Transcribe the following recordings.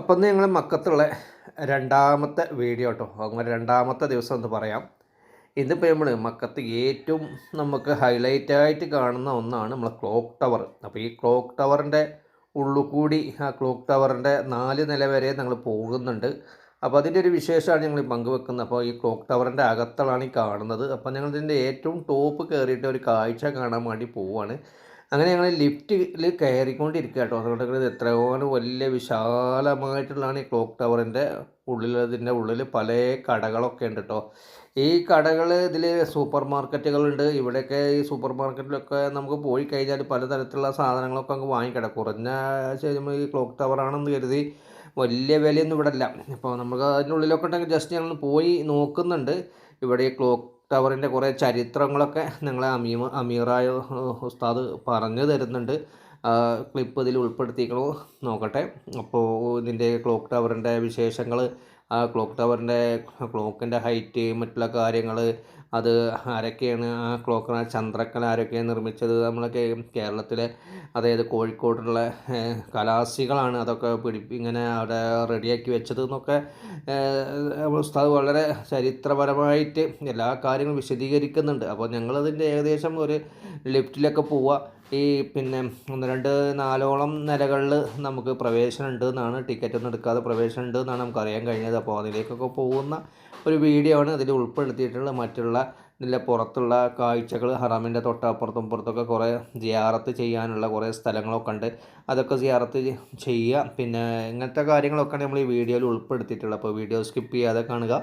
അപ്പം ഇന്ന് ഞങ്ങൾ മക്കത്തുള്ള രണ്ടാമത്തെ വീഡിയോ കേട്ടോ അങ്ങനെ രണ്ടാമത്തെ ദിവസം എന്ന് പറയാം. ഇന്നിപ്പോൾ നമ്മൾ മക്കത്ത് ഏറ്റവും നമുക്ക് ഹൈലൈറ്റ് ആയിട്ട് കാണുന്ന ഒന്നാണ് നമ്മളെ ക്ലോക്ക് ടവർ അപ്പോൾ ഈ ക്ലോക്ക് ടവറിന്റെ ഉള്ളുകൂടി ആ ക്ലോക്ക് ടവറിന്റെ നാല് നില വരെ ഞങ്ങൾ പോകുന്നുണ്ട്. അപ്പോൾ അതിന്റെ ഒരു വിശേഷമാണ് ഞങ്ങൾ പങ്കുവെക്കുന്നത്. അപ്പോൾ ഈ ക്ലോക്ക് ടവറിന്റെ അകത്തളാണ് ഈ കാണുന്നത്. അപ്പോൾ ഞങ്ങൾ ഇതിന്റെ ഏറ്റവും ടോപ്പ് കയറിയിട്ട് ഒരു കാഴ്ച കാണാൻ വേണ്ടി പോവുകയാണ് അങ്ങനെ ഞങ്ങൾ ലിഫ്റ്റിൽ കയറിക്കൊണ്ടിരിക്കുക കേട്ടോ അതുകൊണ്ട് എത്രയോ വലിയ വിശാലമായിട്ടുള്ളതാണ് ഈ ക്ലോക്ക് ടവറിന്റെ ഉള്ളിൽ ഇതിന്റെ ഉള്ളിൽ പല കടകളൊക്കെ ഉണ്ട് കേട്ടോ ഈ കടകൾ ഇതിൽ സൂപ്പർ മാർക്കറ്റുകളുണ്ട് ഇവിടെയൊക്കെ ഈ സൂപ്പർ മാർക്കറ്റിലൊക്കെ നമുക്ക് പോയി കഴിഞ്ഞാൽ പലതരത്തിലുള്ള സാധനങ്ങളൊക്കെ അങ്ങ് വാങ്ങിക്കട കുറഞ്ഞ ശേഷം ഈ ക്ലോക്ക് ടവറാണെന്ന് കരുതി വലിയ വിലയൊന്നും ഇവിടെ അല്ല അപ്പോൾ നമുക്ക് അതിന്റെ ഉള്ളിലൊക്കെ ഉണ്ടെങ്കിൽ ജസ്റ്റ് ഞങ്ങൾ പോയി നോക്കുന്നുണ്ട്. ഇവിടെ ഈ ക്ലോക്ക് ടവറിന്റെ കുറേ ചരിത്രങ്ങളൊക്കെ നിങ്ങളെ അമീമ അമീറായ ഉസ്താദ് പറഞ്ഞു തരുന്നുണ്ട്. ക്ലിപ്പ് ഇതിൽ ഉൾപ്പെടുത്തിക്കണോ? നോക്കട്ടെ. അപ്പോൾ ഇതിന്റെ ക്ലോക്ക് ടവറിന്റെ വിശേഷങ്ങൾ ആ ക്ലോക്ക് ടവറിന്റെ ക്ലോക്കിന്റെ ഹൈറ്റ് മറ്റുള്ള കാര്യങ്ങൾ അത് ആരൊക്കെയാണ് ആ ക്ലോക്ക് ചന്ദ്രക്കല ആരൊക്കെയാണ് നിർമ്മിച്ചത് നമ്മളൊക്കെ കേരളത്തിലെ അതായത് കോഴിക്കോടുള്ള കലാസികളാണ് അതൊക്കെ പിടി ഇങ്ങനെ അവിടെ റെഡിയാക്കി വെച്ചത് എന്നൊക്കെ ഉസ്താദ് വളരെ ചരിത്രപരമായിട്ട് എല്ലാ കാര്യങ്ങളും വിശദീകരിക്കുന്നുണ്ട്. അപ്പോൾ ഞങ്ങളതിന്റെ ഏകദേശം ഒരു ലിഫ്റ്റിലൊക്കെ പോവുക ഈ പിന്നെ ഒന്ന് രണ്ട് നാലോളം നിലകളിൽ നമുക്ക് പ്രവേശനം ഉണ്ട് എന്നാണ് ടിക്കറ്റ് ഒന്നും എടുക്കാതെ പ്രവേശനം ഉണ്ട് എന്നാണ് നമുക്ക് അറിയാൻ കഴിഞ്ഞത്. അപ്പോൾ അതിലേക്കൊക്കെ പോകുന്ന ഒരു വീഡിയോ ആണ് അതിൽ ഉൾപ്പെടുത്തിയിട്ടുള്ള മറ്റുള്ള ഇതിന്റെ പുറത്തുള്ള കാഴ്ചകൾ. ഹറാമിന്റെ തൊട്ടപ്പുറത്തും പുറത്തൊക്കെ കുറേ ജിയാറത്ത് ചെയ്യാനുള്ള കുറേ സ്ഥലങ്ങളൊക്കെ ഉണ്ട്. അതൊക്കെ ജിയാറത്ത് ചെയ്യുക. പിന്നെ ഇങ്ങനത്തെ കാര്യങ്ങളൊക്കെയാണ് നമ്മൾ ഈ വീഡിയോയിൽ ഉൾപ്പെടുത്തിയിട്ടുള്ളത്. അപ്പോൾ വീഡിയോ സ്കിപ്പ് ചെയ്യാതെ കാണുക.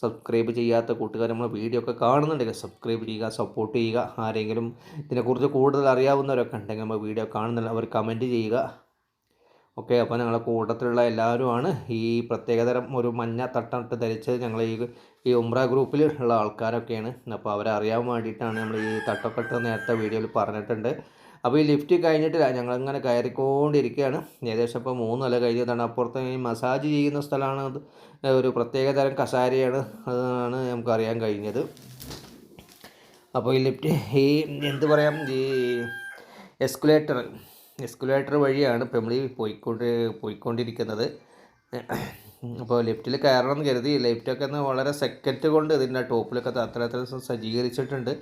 സബ്സ്ക്രൈബ് ചെയ്യാത്ത കൂട്ടുകാർ നമ്മൾ വീഡിയോ ഒക്കെ കാണുന്നുണ്ടെങ്കിൽ സബ്സ്ക്രൈബ് ചെയ്യുക സപ്പോർട്ട് ചെയ്യുക. ആരെങ്കിലും ഇതിനെക്കുറിച്ച് കൂടുതൽ അറിയാവുന്നവരൊക്കെ ഉണ്ടെങ്കിൽ നമ്മൾ വീഡിയോ കാണുന്നില്ല അവർ കമന്റ് ചെയ്യുക. ഓക്കെ അപ്പോൾ ഞങ്ങളുടെ കൂട്ടത്തിലുള്ള എല്ലാവരുമാണ് ഈ പ്രത്യേകതരം ഒരു മഞ്ഞ തട്ടമിട്ട് ധരിച്ച് ഞങ്ങൾ ഈ ഈ ഉംറ ഗ്രൂപ്പിൽ ഉള്ള ആൾക്കാരൊക്കെയാണ്. അപ്പോൾ അവരെ അറിയാൻ വേണ്ടിയിട്ടാണ് നമ്മൾ ഈ തട്ടൊക്കെ നേരത്തെ വീഡിയോയിൽ പറഞ്ഞിട്ടുണ്ട്. അപ്പോൾ ഈ ലിഫ്റ്റ് കഴിഞ്ഞിട്ട് ഞങ്ങളിങ്ങനെ കയറിക്കൊണ്ടിരിക്കുകയാണ്. ഏകദേശം ഇപ്പോൾ മൂന്ന് നില കഴിഞ്ഞതാണ് അപ്പുറത്ത് ഈ മസാജ് ചെയ്യുന്ന സ്ഥലമാണ്. അത് ഒരു പ്രത്യേക തരം കസാരയാണ്. അതാണ് നമുക്കറിയാൻ കഴിഞ്ഞത്. അപ്പോൾ ഈ ലിഫ്റ്റ് ഈ എന്ത് പറയാം ഈ എസ്കുലേറ്റർ എസ്കുലേറ്റർ വഴിയാണ് ഇപ്പോൾ നമ്മൾ പോയിക്കൊണ്ട് പോയിക്കൊണ്ടിരിക്കുന്നത്. അപ്പോൾ ലിഫ്റ്റിൽ കയറണം എന്ന് കരുതി ലിഫ്റ്റൊക്കെ ഒന്ന് വളരെ സെക്കൻഡ് കൊണ്ട് ഇതിന്റെ ടോപ്പിലൊക്കെ അത്ര അത്ര സജ്ജീകരിച്ചിട്ടുണ്ട്.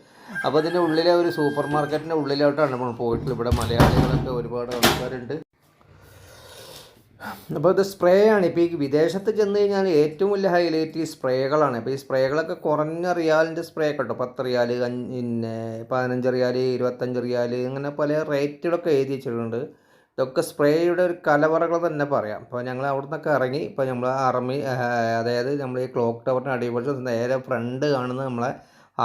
അപ്പോൾ ഇതിന്റെ ഉള്ളിലെ ഒരു സൂപ്പർ മാർക്കറ്റിന്റെ ഉള്ളിലോട്ടാണ് നമ്മൾ പോയിട്ടുള്ളത്. ഇവിടെ മലയാളികളൊക്കെ ഒരുപാട് ആൾക്കാരുണ്ട്. അപ്പോൾ ഇത് സ്പ്രേ ആണ്. ഇപ്പോൾ ഈ വിദേശത്ത് ചെന്ന് കഴിഞ്ഞാൽ ഏറ്റവും വലിയ ഹൈലൈറ്റ് ഈ സ്പ്രേകളാണ്. ഇപ്പോൾ ഈ സ്പ്രേകളൊക്കെ കുറഞ്ഞ റിയാലിന്റെ സ്പ്രേ ഒക്കെ ഉണ്ടോ? പത്ത് റിയാൽ പിന്നെ പതിനഞ്ച് റിയാൽ ഇരുപത്തഞ്ച് റിയാൽ അങ്ങനെ പല റേറ്റുകളൊക്കെ എഴുതി വെച്ചിട്ടുണ്ട്. ഇതൊക്കെ സ്പ്രേയുടെ ഒരു കലവറകൾ തന്നെ പറയാം. അപ്പോൾ ഞങ്ങൾ അവിടെ നിന്നൊക്കെ ഇറങ്ങി ഇപ്പോൾ നമ്മൾ അറമി അതായത് നമ്മൾ ഈ ക്ലോക്ക് ടവറിന് അടിപൊളി നേരെ ഫ്രണ്ട് കാണുന്നത് നമ്മളെ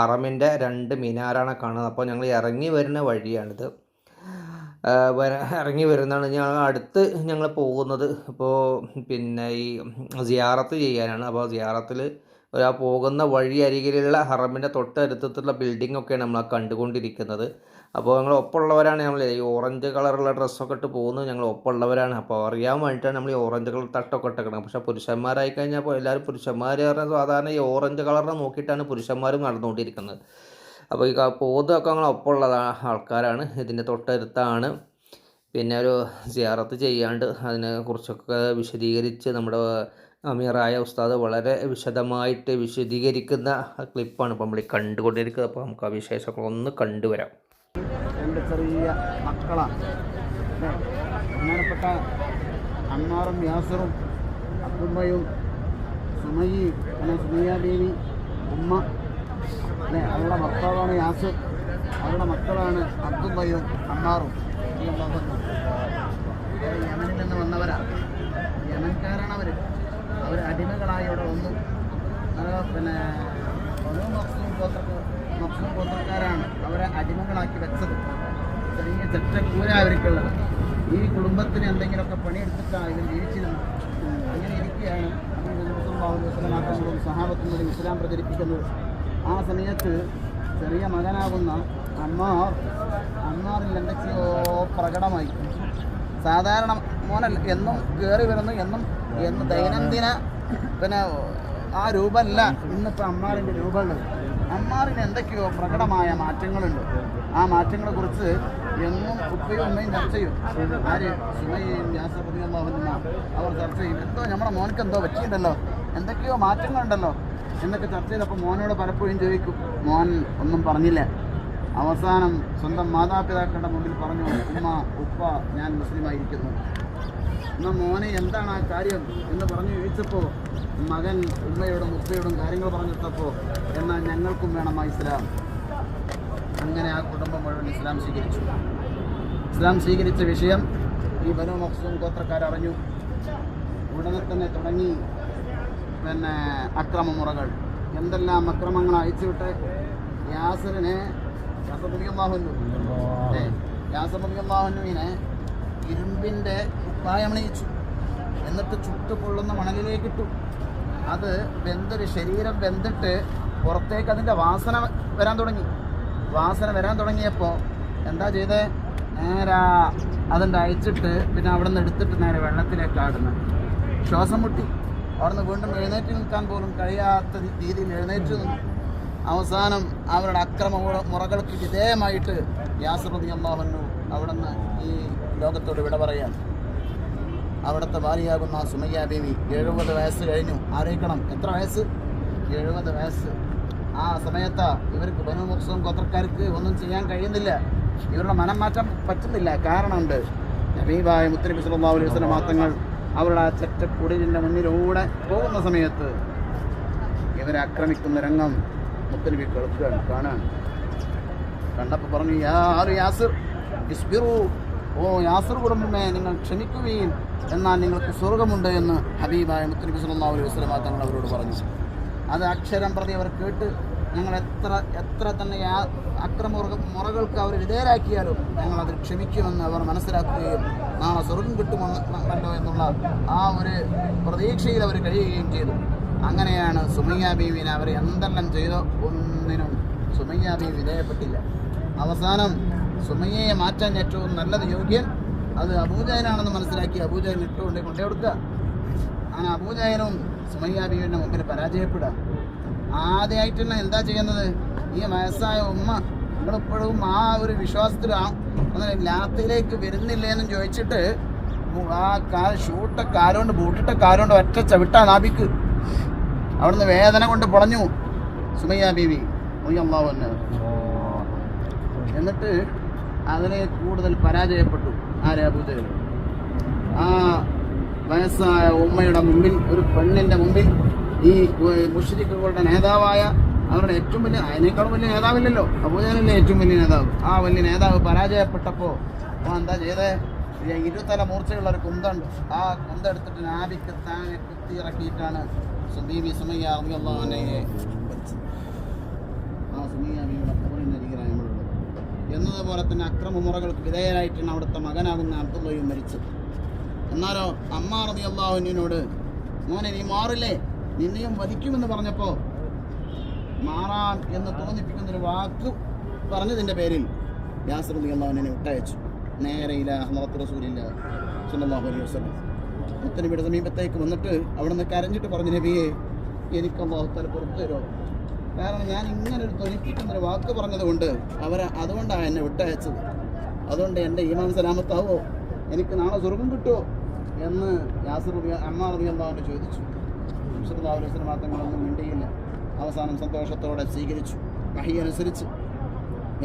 അറമിന്റെ രണ്ട് മിനാരാണ് കാണുന്നത്. അപ്പോൾ ഞങ്ങൾ ഇറങ്ങി വരുന്ന വഴിയാണിത്. ഇറങ്ങി വരുന്നതാണ്. ഞങ്ങൾ അടുത്ത് ഞങ്ങൾ പോകുന്നത് ഇപ്പോൾ പിന്നെ ഈ സിയാറത്ത് ചെയ്യാനാണ്. അപ്പോൾ സിയാറത്തിൽ ആ പോകുന്ന വഴി അരികിലുള്ള ഹറമിന്റെ തൊട്ടടുത്തുള്ള ബിൽഡിംഗ് ഒക്കെയാണ് നമ്മൾ കണ്ടുകൊണ്ടിരിക്കുന്നത്. അപ്പോൾ ഞങ്ങൾ ഒപ്പമുള്ളവരാണ് നമ്മൾ ഈ ഓറഞ്ച് കളറുള്ള ഡ്രസ്സൊക്കെ ഇട്ട് പോകുന്നത്. ഞങ്ങൾ ഒപ്പമുള്ളവരാണ്. അപ്പോൾ അറിയാൻ വേണ്ടിയിട്ടാണ് നമ്മൾ ഈ ഓറഞ്ച് കളർ തട്ടൊക്കെ ഇട്ടേക്കണം പക്ഷേ പുരുഷന്മാരായി കഴിഞ്ഞാൽ എല്ലാവരും പുരുഷന്മാർ പറഞ്ഞാൽ സാധാരണ ഈ ഓറഞ്ച് കളറിനെ നോക്കിയിട്ടാണ് പുരുഷന്മാരും നടന്നുകൊണ്ടിരിക്കുന്നത്. അപ്പോൾ ഈ പോകുന്നതൊക്കെ ഞങ്ങൾ ഒപ്പമുള്ള ആൾക്കാരാണ്. ഇതിന്റെ തൊട്ടടുത്താണ്. പിന്നെ ഒരു സിയാറത്ത് ചെയ്യാണ്ട് അതിനെക്കുറിച്ചൊക്കെ വിശദീകരിച്ച് നമ്മുടെ അമീറായ ഉസ്താദ് വളരെ വിശദമായിട്ട് വിശദീകരിക്കുന്ന ക്ലിപ്പാണ് ഇപ്പോൾ നമ്മൾ കണ്ടുകൊണ്ടിരിക്കുന്നത്. അപ്പോൾ നമുക്ക് ആ വിശേഷങ്ങൾ ഒന്ന് കണ്ടുവരാം. രണ്ട് ചെറിയ മക്കളാണ് ബഹുമാനപ്പെട്ട അമ്മാറും യാസറും അബ്ദുമ്മയും സുമയി സുമയ്യ ദേവി ഉമ്മ. അവരുടെ ഭർത്താവാണ് യാസർ. അവരുടെ മക്കളാണ് അബ്ദുബയും അമ്മാറും. യമനിൽ നിന്ന് വന്നവരാണ് യമൻകാരാണ് അവർ അവർ അടിമകളായി ഇവിടെ വന്നു പിന്നെ ഓരോ മക്സും ഗോത്ര മക്സും ഗോത്രക്കാരാണ് അവരെ അടിമകളാക്കി വെച്ചത്. ചെറിയ ചെറ്റക്കൂര അവർക്കുള്ളത്. ഈ കുടുംബത്തിന് എന്തെങ്കിലുമൊക്കെ പണിയെടുത്തിട്ടാണ് ഇവർ ജീവിച്ചിരുന്നത്. അങ്ങനെ ഇരിക്കുകയാണ് സഹാബത്തിനോടും ഇസ്ലാം പ്രചരിപ്പിക്കുന്നത്. ആ സമയത്ത് ചെറിയ മകനാകുന്ന അമ്മാറിൽ എന്തൊക്കെയോ പ്രകടമായി സാധാരണ മോനല്ല എന്നും കയറി വരുന്നു എന്നും എന്ന് ദൈനംദിന പിന്നെ ആ രൂപമല്ല. ഇന്നിപ്പോൾ അമ്മാറിന്റെ രൂപമുള്ളത് അമ്മാറിന് എന്തൊക്കെയോ പ്രകടമായ മാറ്റങ്ങളുണ്ട്. ആ മാറ്റങ്ങളെ കുറിച്ച് എന്നും ഉപ്പയും ഉമ്മയും ചർച്ച ചെയ്യും. ആര്? സുമയും യാസപതിയുള്ള അവർ ചർച്ച ചെയ്യും. എന്തോ നമ്മുടെ മോനക്ക് എന്തോ പറ്റിയിട്ടുണ്ടല്ലോ. എന്തൊക്കെയോ മാറ്റങ്ങളുണ്ടല്ലോ. എന്നൊക്കെ ചർച്ച ചെയ്തപ്പോൾ മോനോട് പലപ്പോഴും ചോദിക്കും മോൻ ഒന്നും പറഞ്ഞില്ല. അവസാനം സ്വന്തം മാതാപിതാക്കളുടെ മുമ്പിൽ പറഞ്ഞു ഉമ്മ ഉപ്പ ഞാൻ മുസ്ലിമായിരിക്കുന്നു. ഇന്ന് മോനെ എന്താണ് ആ കാര്യം? എന്ന് പറഞ്ഞു ചോദിച്ചപ്പോൾ മകൻ ഉമ്മയോടും ഉപ്പയോടും കാര്യങ്ങൾ പറഞ്ഞെടുത്തപ്പോൾ എന്നാൽ ഞങ്ങൾക്കും വേണം ആ ഇസ്ലാം. അങ്ങനെ ആ കുടുംബം മുഴുവൻ ഇസ്ലാം സ്വീകരിച്ചു. ഇസ്ലാം സ്വീകരിച്ച വിഷയം ഈ ബനു മഖ്സൂം ഗോത്രക്കാരറിഞ്ഞു. ഉടനെ തന്നെ തുടങ്ങി പിന്നെ അക്രമമുറകൾ. എന്തെല്ലാം അക്രമങ്ങൾ അയച്ചുവിട്ട്? യാസറിനെ യാസറിനെ ഇരുമ്പിന്റെ കുപ്പായമണിയിച്ചു എന്നിട്ട് ചുട്ടു പൊള്ളുന്ന മണലിലേക്കിട്ടു. അത് വെന്തൊരു ശരീരം വെന്തിട്ട് പുറത്തേക്ക് അതിന്റെ വാസന വരാൻ തുടങ്ങി. വാസന വരാൻ തുടങ്ങിയപ്പോൾ എന്താ ചെയ്തേ? നേരെ അതിന്റെ അയച്ചിട്ട് പിന്നെ അവിടെ നിന്ന് എടുത്തിട്ട് നേരെ വെള്ളത്തിലേക്ക് ആടുന്നത് ശ്വാസം മുട്ടി. അവിടെ നിന്ന് വീണ്ടും എഴുന്നേറ്റ് നിൽക്കാൻ പോലും കഴിയാത്ത രീതിയിൽ എഴുന്നേറ്റ് നിന്നു. അവസാനം അവരുടെ അക്രമ മുറ- മുറകൾക്ക് വിധേയമായിട്ട് യാസറുദ്ദീൻ അള്ളാഹുന്നു അവിടുന്ന് ഈ ലോകത്തോട് വിട പറയാണ് അവിടുത്തെ ഭാര്യയാകുന്ന സുമയ്യ ബീവി എഴുപത് വയസ്സ് കഴിഞ്ഞു. ആലോചിക്കണം എത്ര വയസ്സ്? എഴുപത് വയസ്സ്. ആ സമയത്ത് ഇവർക്ക് ബനുമുക്സും ഗോത്രക്കാർക്ക് ഒന്നും ചെയ്യാൻ കഴിയുന്നില്ല. ഇവരുടെ മനം മാറ്റാൻ പറ്റുന്നില്ല. കാരണമുണ്ട് നബീബായ മുത്തനബി സല്ലല്ലാഹു അലൈഹി വസല്ലം മാത്രങ്ങൾ അവരുടെ ആ ചെറ്റക്കുടിലിന്റെ മുന്നിലൂടെ പോകുന്ന സമയത്ത് ഇവരെ ആക്രമിക്കുന്ന രംഗം മുത്തനബി കേൾക്കുകയാണ് കാണാൻ കണ്ടപ്പോൾ പറഞ്ഞു യാർ യാസിർ? ഇസ്ബിറു. ഓ യാസിർ കുടുംബമേ നിങ്ങൾ ക്ഷമിക്കുകയും എന്നാൽ നിങ്ങൾക്ക് സ്വർഗമുണ്ട് എന്ന് ഹബീബായ മുത്തനബി സല്ലാ അലൈഹി വസല്ലം തങ്ങൾ അവരോട് പറഞ്ഞു. അത് അക്ഷരം പ്രതി അവർ കേട്ട് ഞങ്ങൾ എത്ര എത്ര തന്നെ അക്രമുറക അക്രമ മുറകൾക്ക് അവർ വിധേയരാക്കിയാലും ഞങ്ങൾ അതിൽ ക്ഷമിക്കുമെന്ന് അവർ മനസ്സിലാക്കുകയും നാളെ സ്വർഗം കിട്ടുമെന്നല്ലോ എന്നുള്ള ആ ഒരു പ്രതീക്ഷയിൽ അവർ കഴിയുകയും ചെയ്തു. അങ്ങനെയാണ് സുമയ്യ ബീവിനെ അവർ എന്തെല്ലാം ചെയ്തോ ഒന്നിനും സുമയ്യ ബീവി വിധേയപ്പെട്ടില്ല. അവസാനം സുമയ്യയെ മാറ്റാൻ ഏറ്റവും നല്ലത് യോഗ്യൻ അത് അബൂജയനാണെന്ന് മനസ്സിലാക്കി അബൂജയൻ ഇട്ടുകൊണ്ട് കൊണ്ടേ കൊടുക്കുക. അങ്ങനെ അബൂജയനും സുമയ്യ ബീവിന്റെ മുമ്പിൽ പരാജയപ്പെടുക. ആദ്യമായിട്ട് തന്നെ എന്താ ചെയ്യുന്നത്? ഈ വയസ്സായ ഉമ്മ നിങ്ങളിപ്പോഴും ആ ഒരു വിശ്വാസത്തിലാണ് അങ്ങനെ ലാത്തിലേക്ക് വരുന്നില്ല എന്നും ചോദിച്ചിട്ട് ആ കാ ഷൂട്ട കാലുകൊണ്ട് ബൂട്ടിട്ട കാലുകൊണ്ട് ഒറ്റ ചവിട്ടാ നാഭിക്ക്. അവിടുന്ന് വേദന കൊണ്ട് പൊളഞ്ഞു. സുമയ്യ ബീവി അള്ളാഹു തന്നെ എന്നിട്ട് അതിനെ കൂടുതൽ പരാജയപ്പെട്ടു. ആരെ അബൂജഹൽ ആ വയസ്സായ ഉമ്മയുടെ മുമ്പിൽ ഒരു പെണ്ണിന്റെ മുമ്പിൽ ഈ മുഷരിക്കുകളുടെ നേതാവായ അവരുടെ ഏറ്റവും വലിയ അതിനേക്കാളും വലിയ നേതാവില്ലല്ലോ. അബൂജഹലല്ലേ ഏറ്റവും വലിയ നേതാവ്. ആ വലിയ നേതാവ് പരാജയപ്പെട്ടപ്പോൾ അപ്പോൾ എന്താ ചെയ്തേ? ഇരുതല മൂർച്ചയുള്ള ഒരു കുന്തുണ്ട്. ആ കുന്തെടുത്തിട്ട് നാഭിക്ക് താനെ കുത്തി സുബീബി സുമയ്യ അള്ളാഹനെ ആ കബറിന്റെ അരികിലാണ് നമ്മളുള്ളത് എന്നതുപോലെ തന്നെ അക്രമമുറകൾക്ക് വിധേയരായിട്ടാണ് അവിടുത്തെ മകനാകുന്ന അബ്ദുള്ളയും മരിച്ചത്. എന്നാലോ അമ്മ റബി അള്ളാഹുവിനോട് മോനെ നീ മാറില്ലേ? നിന്നെയും വധിക്കുമെന്ന് പറഞ്ഞപ്പോൾ മാറാം എന്ന് തോന്നിപ്പിക്കുന്നൊരു വാക്ക് പറഞ്ഞതിന്റെ പേരിൽ യാസർ റബി അള്ളാഹുവിനെ വിട്ടയച്ചു. നേരെ ഇല ഹലറത്ത് റസൂലില്ല സല്ലല്ലാഹു അലൈഹി വസല്ലം. മുത്തനബിയുടെ സമീപത്തേക്ക് വന്നിട്ട് അവിടെ നിന്ന് കരഞ്ഞിട്ട് പറഞ്ഞു നബിയെ എനിക്ക് അള്ളാഹുത്താല പുറത്തു തരുമോ? കാരണം ഞാൻ ഇങ്ങനെ ഒരു തൊലിപ്പിക്കുന്നൊരു വാക്ക് പറഞ്ഞതുകൊണ്ട് അവർ അതുകൊണ്ടാണ് എന്നെ വിട്ടയച്ചത്. അതുകൊണ്ട് എന്റെ ഈമാൻ സലാമത്താവോ? എനിക്ക് നാളെ സ്വർഗം കിട്ടുമോ? എന്ന് യാസർ അമ്മ റബി ചോദിച്ചു. വിശുദ്ധാവലോചന മാത്രങ്ങളൊന്നും മിണ്ടിയില്ല. അവസാനം സന്തോഷത്തോടെ സ്വീകരിച്ചു. വഹി അനുസരിച്ച്.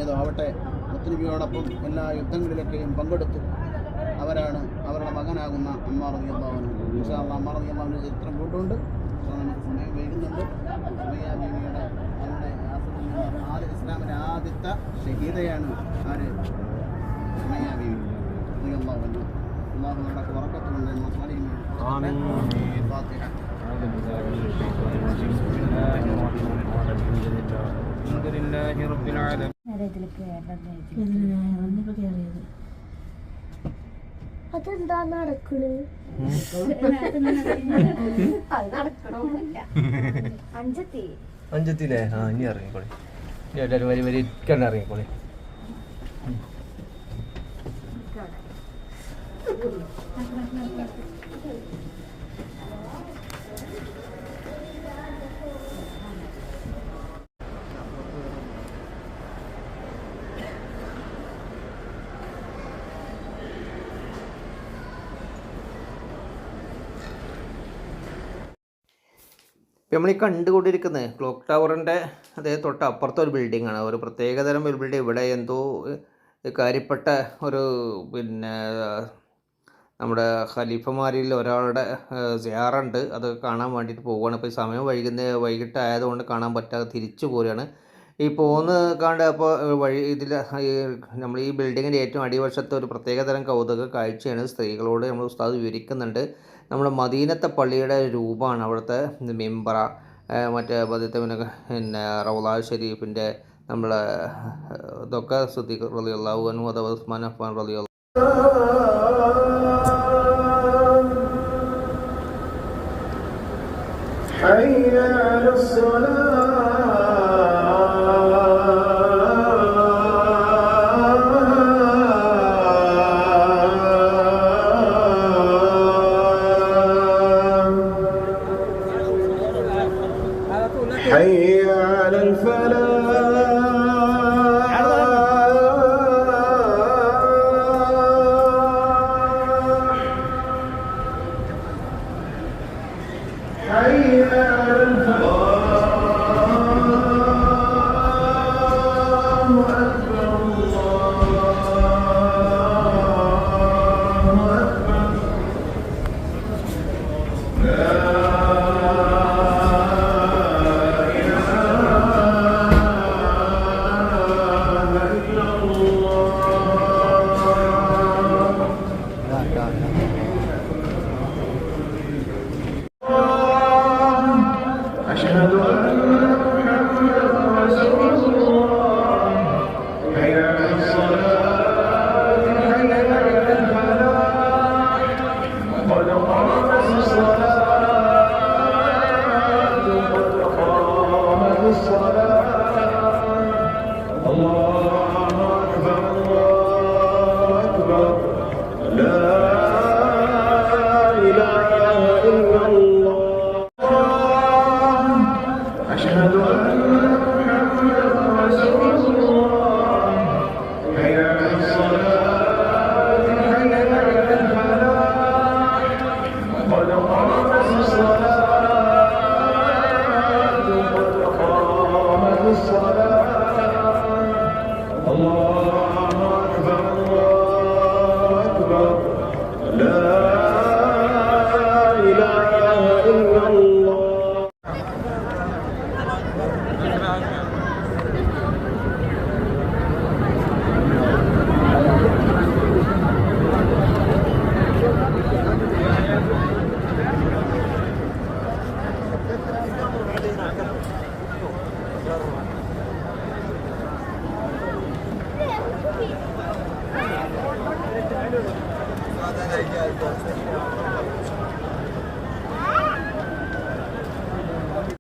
ഏതോ ആവട്ടെ. മുത്തനബിയോടൊപ്പം എല്ലാ യുദ്ധങ്ങളിലൊക്കെയും പങ്കെടുത്തു. അവരാണ് അവരുടെ മകനാകുന്ന അമ്മാർ റിയല്ലാവിന് പക്ഷേ അമ്മാർ റിയല്ലാവിന്റെ ചരിത്രം പോയിട്ടുണ്ട് സമയം വൈകുന്നുണ്ട്. സുമയ്യ ബീവിയുടെ അവരുടെ ആദ്യ ഇസ്ലാമിന്റെ ആദ്യത്തെ ഷഹീദയാണ് ആര്? സുമയ്യ ബീവി. റിയല്ലാവിന് അള്ളാഹു നടക്ക് ഉറക്കത്തുണ്ട് അതെന്താ നടക്കണ്? അഞ്ചെത്തിയില്ലേ? ആ ഇനി ഇറങ്ങിക്കോളി. ഇനി എല്ലാവരും വരി വരി ഇരിക്കണ്ട ഇറങ്ങിക്കോളി. Thank you. ഇപ്പം നമ്മൾ ഈ കണ്ടുകൊണ്ടിരിക്കുന്നത് ക്ലോക്ക് ടവറിന്റെ അതായത് തൊട്ട് അപ്പുറത്തെ ഒരു ബിൽഡിംഗ് ആണ് ഒരു പ്രത്യേകതരം ഒരു ബിൽഡിംഗ് ഇവിടെ എന്തോ കാര്യപ്പെട്ട ഒരു പിന്നെ നമ്മുടെ ഖലീഫമാരിൽ ഒരാളുടെ സിയാറുണ്ട്. അത് കാണാൻ വേണ്ടിയിട്ട് പോവുകയാണ് ഇപ്പോൾ സമയം വൈകിട്ട് ആയതുകൊണ്ട് കാണാൻ പറ്റാതെ തിരിച്ചു പോരുകയാണ് ഈ പോന്ന് കാണ്ട് അപ്പോൾ വഴി ഇതിൽ നമ്മൾ ഈ ബിൽഡിങ്ങിന്റെ ഏറ്റവും അടിവശത്തെ ഒരു പ്രത്യേകതരം കൗതുക കാഴ്ചയാണ് സ്ത്രീകളോട് നമ്മൾ ഉസ്താദ് വിവരിക്കുന്നുണ്ട്. നമ്മുടെ മദീനത്തെ പള്ളിയുടെ രൂപമാണ് അവിടുത്തെ മെമ്പറ മറ്റേ പതിത്തെ പിന്നെ പിന്നെ റൗലാ ഷരീഫിന്റെ നമ്മളെ ഇതൊക്കെ സുദ്ദീഖ് റലി അള്ളാഹു അനു അഥവാ ഉസ്മാൻ അഫ്മാൻ റലി كيف